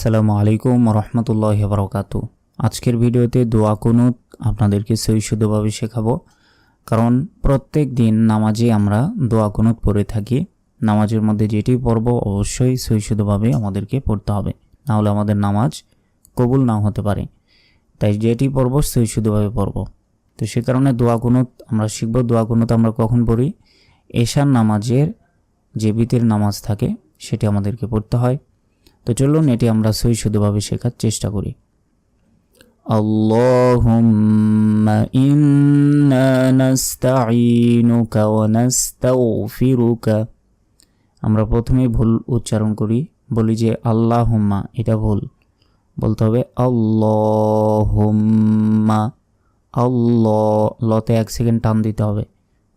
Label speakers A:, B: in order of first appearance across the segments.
A: আসসালামু আলাইকুম রহমতুল্লাহ বরকাতু আজকের ভিডিওতে দোয়া কুনুত আপনাদেরকে সৈশুদ্ধভাবে শেখাবো। কারণ প্রত্যেক দিন নামাজে আমরা দোয়া কুনুত পড়ে থাকি। নামাজের মধ্যে যেটি পড়ব অবশ্যই সৈশুদ্ধভাবে আমাদেরকে পড়তে হবে। নাহলে আমাদের নামাজ কবুল নাও হতে পারে। তাই যেটি পড়ব সৈশুদ্ধভাবে পড়ব। তো সে কারণে দোয়া কুনুত আমরা শিখব। দোয়া কুনুত আমরা কখন পড়ি? এশার নামাজের যে বিতের নামাজ থাকে, সেটি আমাদেরকে পড়তে হয়। তো চলুন এটি আমরা সই শুদ্ধভাবে শেখার চেষ্টা করি اللهم إنا نستعينك ونستغفرك আমরা প্রথমেই ভুল উচ্চারণ করি বলি যে আল্লাহুম্মা এটা ভুল বলতে হবে আল্লাহুম্মা আল্লাহ লতে এক সেকেন্ড টান দিতে হবে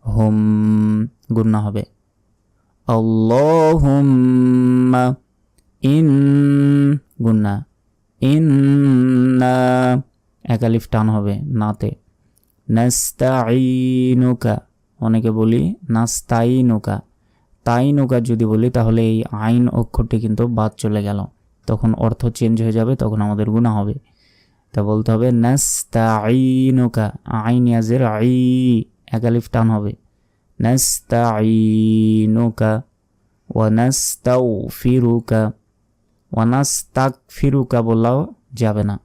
A: হুম গুন্না হবে আল্লাহুম্মা ইন গুন্না। ইন্না একালিফ টান হবে নাতে। নাস্তাইনুকা অনেকে বলি নাস্তাইনুকা তাইনুকা যদি বলি তাহলে এই আইন অক্ষরটি কিন্তু বাদ চলে গেল। তখন অর্থ চেঞ্জ হয়ে যাবে, তখন আমাদের গুণা হবে। তা বলতে হবে নাস্তাইনুকা আইন ইয়াজের আই, একালিফ টান হবে। নাস্তাইনুকা ওয়া নাস্তাউফিরুকা। ওয়ানাস্তাক ফিরুকা বললেও যাবে না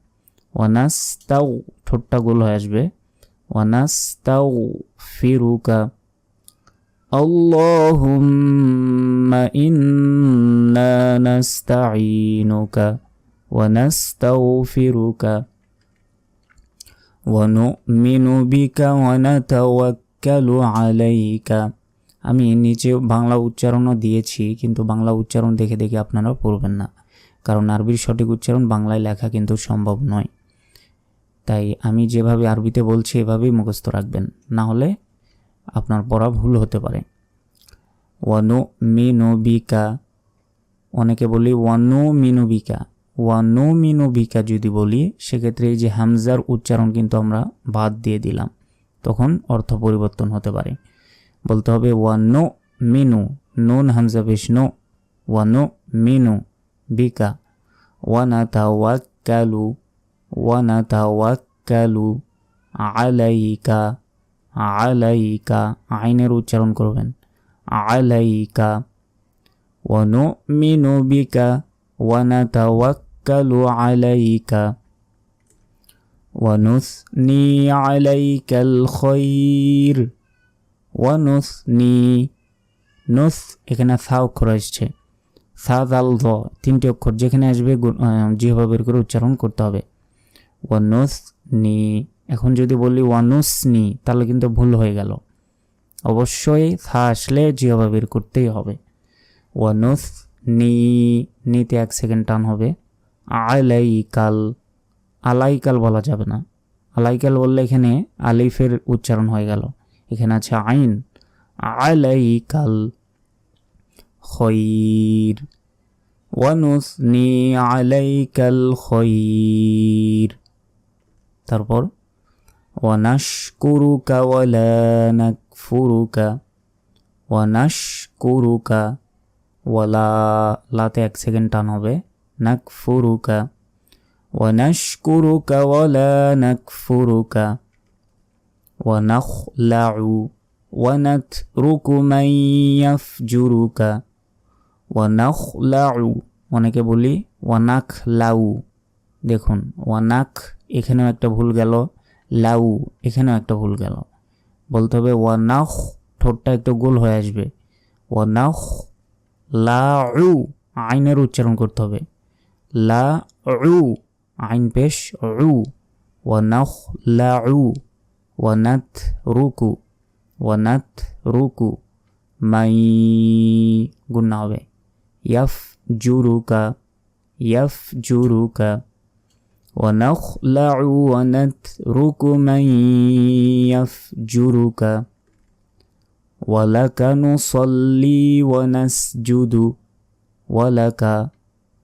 A: ওয়ানাস্তাও ঠোঁটটা গোল হয়ে আসবে ওয়ানাস্তাও ফিরুকা اللهم إنا نستعينك ونستغفرك ونؤمن بك ونتوكل عليك আমি নিচে বাংলা উচ্চারণও দিয়েছি কিন্তু বাংলা উচ্চারণ দেখে দেখে আপনারা পড়বেন না কারণ আরবির সঠিক উচ্চারণ বাংলায় লেখা কিন্তু সম্ভব নয়। তাই আমি যেভাবে আরবিতে বলছি, এভাবেই মুখস্থ রাখবেন। না হলে আপনার পড়া ভুল হতে পারে। ওয়ানু মিনুবিকা অনেকে বলি ওয়ানু মিনুবিকা ওয়ানু মিনুবিকা যদি বলি, সেক্ষেত্রে এই যে হামজার উচ্চারণ কিন্তু আমরা বাদ দিয়ে দিলাম। তখন অর্থ পরিবর্তন হতে পারে। বলতে হবে ওয়ানু মিনু নুন হামজা বিষ্ণু ওয়ানু মিনু বিকা ওয়ানাতাওয়াক্কালু ওয়ানাতাওয়াক্কালু আলাইকা আলাইকা আইনের উচ্চারণ করবেন আলাইকা ওয়ানুমিনু বিকা ওয়ানাতাওয়াক্কালু আলাইকা ونثني عليك الخير ونثني নুস এখানে ফা অক্ষর আসছে সাদ আল দ তিনটি অক্ষর যেখানে আসবে যেভাবে বের করে উচ্চারণ করতে হবে। ওয়ানুস নি এখন যদি বলি ওয়ানুস নি তাহলে কিন্তু ভুল হয়ে গেল। অবশ্যই থা আসলে জিহবা বের করতেই হবে। ওয়ানুস নি নিতে এক সেকেন্ড টান হবে। আলাইকাল আলাইকাল বলা যাবে না। আলাইকাল বললে এখানে আলিফের উচ্চারণ হয়ে গেল। এখানে আছে আইন। আলাইকাল خير ونثني عليك الخير তারপর ونشكرك ولا نكفرك ونشكرك ওয়ালা লাতে এক সেকেন্ড টান হবে নাকফুরুকা ونشكرك ولا نكفرك ونخلع ونترك من يفجرك ওয়ানাখলাউ, অনেকে বলি ওয়ানাখ লাউ দেখুন, ওয়ানাখ এখানেও একটা ভুল গেল, লাউ এখানেও একটা ভুল গেল। বলতে হবে ওয়ানাখ, ঠোঁটটা একটু গোল হয়ে আসবে। ওয়ানাখ, লাউ, আইনের উচ্চারণ করতে হবে। লা উ আইন পেশ উ ওয়ানাখ, লাউ ওয়ানাত রুকু ওয়ানাত রুকু মাই গুন্না হবে। يفجرك يفجرك ونخلع ونترك من يفجرك ولك نصلي ونسجد ولك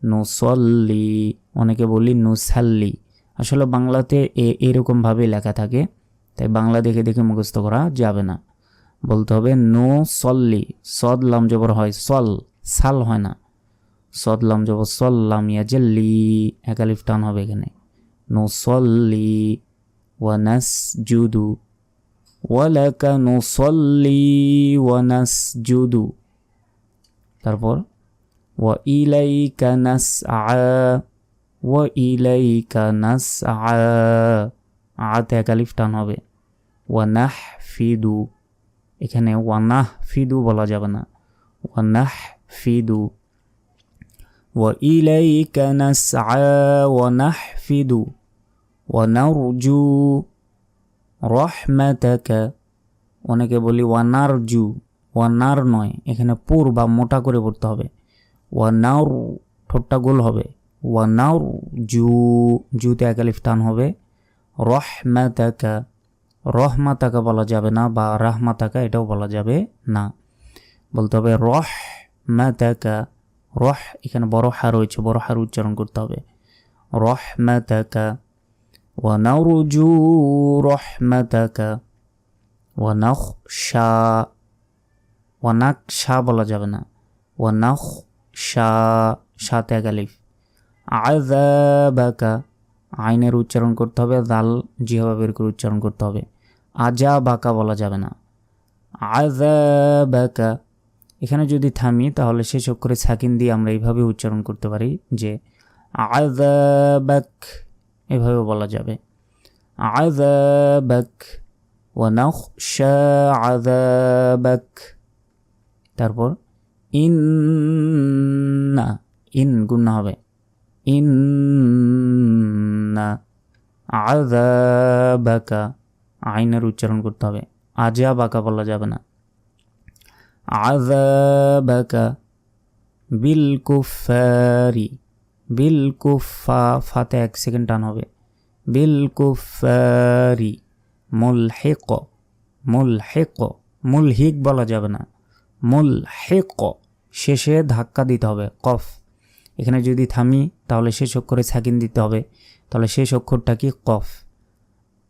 A: নুসল্লি অনেকে বলি নুসাল্লি আসলে বাংলাতে এ এরকমভাবে লেখা থাকে তাই বাংলা দেখে দেখে মুখস্থ করা যাবে না বলতে হবে নো সল্লি সদ লাম জবর হয় সল সাল হয় না। সদলাম যাব সল্লাম ইয়াজাল্লি, একালিফ টান হবে এখানে। নো সল্লি ওয়ানাস জুদু ওয়ালাকা নো সল্লি ওয়ানাস জুদু তারপর, ওয়া ইলাইকা নাস আ ওয়া ইলাইকা নাস আ আতে একালিফ টান হবে। ওয়ানাহ ফিদু এখানে ওয়ানাহ ফিদু বলা যাবে না। ওয়ানাহ ফিদু وإليك نسعى ونحفد ونرجو رحمتك অনেকে বলি ওয়ানারজু ওয়ানার নয় এখানে পুর বা মোটা করে পড়তে হবে ওয়ানার ঠোঁটটা গোল হবে ওয়ানার জু জুতে একালিফ টান হবে রহমাতাকা রহমাতাকা বলা যাবে না বা রাহমাতাকা এটাও বলা যাবে না বলতে হবে রহ মাতাকা রহ, এখানে বড় হা রয়েছে, বড় হার উচ্চারণ করতে হবে। রহমাতাকা ওয়ানারজু রহমাতাকা ওয়ানাখশা ওয়ানাকশা বলা যাবে না। ওয়ানাখ শা সাতে একালিফ আযাবাকা, আইনের উচ্চারণ করতে হবে দাল জিহাবা বের করে উচ্চারণ করতে হবে। আজা বাকা বলা যাবে না। আযাবাকা এখানে যদি থামি, তাহলে শেষ অক্ষরে সাকিন দিয়ে আমরা এইভাবে উচ্চারণ করতে পারি যে আদাবাক এভাবে বলা যাবে। আদাবাক ওয়ানাখশা আদাবাক তারপর না ইন গুণ হবে। ইন্না আদাবাকা আইনের উচ্চারণ করতে হবে। আজা বাঁকা বলা যাবে না। আযাবাকা বিল কুফারি বিল কুফা ফাতে এক সেকেন্ড টান হবে. বিল কুফারি মুলহিক মুলহিক মুলহিক বলা যাবে না. মুলহিক শেষে ধাক্কা দিতে হবে। কফ, এখানে যদি থামি, তাহলে শেষ অক্ষরে সাকিন দিতে হবে। তাহলে শেষ অক্ষরটা কি? কফ।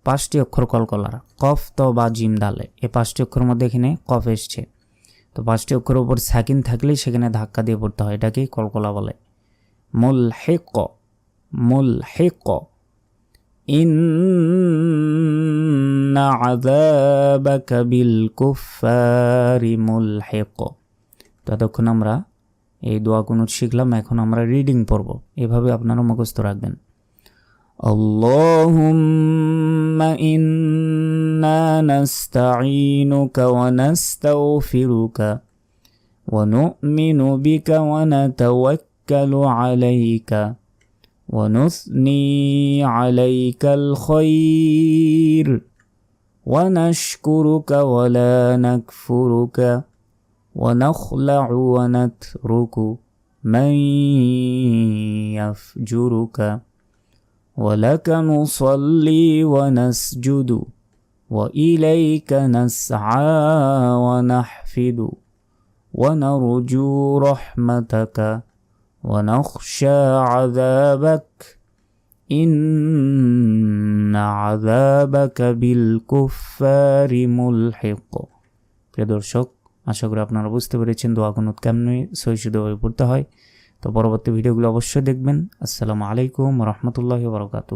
A: পাঁচটি অক্ষর কলকলার। কফ, তো বা জিম ডালে এই পাঁচটি অক্ষরের মধ্যে এখানে কফ এসছে। তো পাঁচটি অক্ষরের উপর সাকিন থাকলেই সেখানে ধাক্কা দিয়ে পড়তে হয় এটাকেই কলকলা বলে মুলহিক মুলহিক إن عذابك بالكفار ملحق ততক্ষণ আমরা এই দোয়া কুনুত শিখলাম এখন আমরা রিডিং পড়ব এভাবে আপনারা মুখস্থ রাখবেন اللهم إنا نستعينك ونستغفرك ونؤمن بك ونتوكل عليك ونثني عليك الخير ونشكرك ولا نكفرك ونخلع ونترك من يفجرك ولك نصلي ونسجد وإليك نسعى ونحفد ونرجو رحمتك ونخشى عذابك إن عذابك بالكفار ملحق প্রিয় দর্শক আশা করি আপনারা বুঝতে পেরেছেন দোয়া কুনুত কেমনি সহিষ্ণুভাবে পড়তে হয় তো পরবর্তী ভিডিওগুলো অবশ্যই দেখবেন। আসসালামু আলাইকুম রহমতুল্লাহ বরকাতু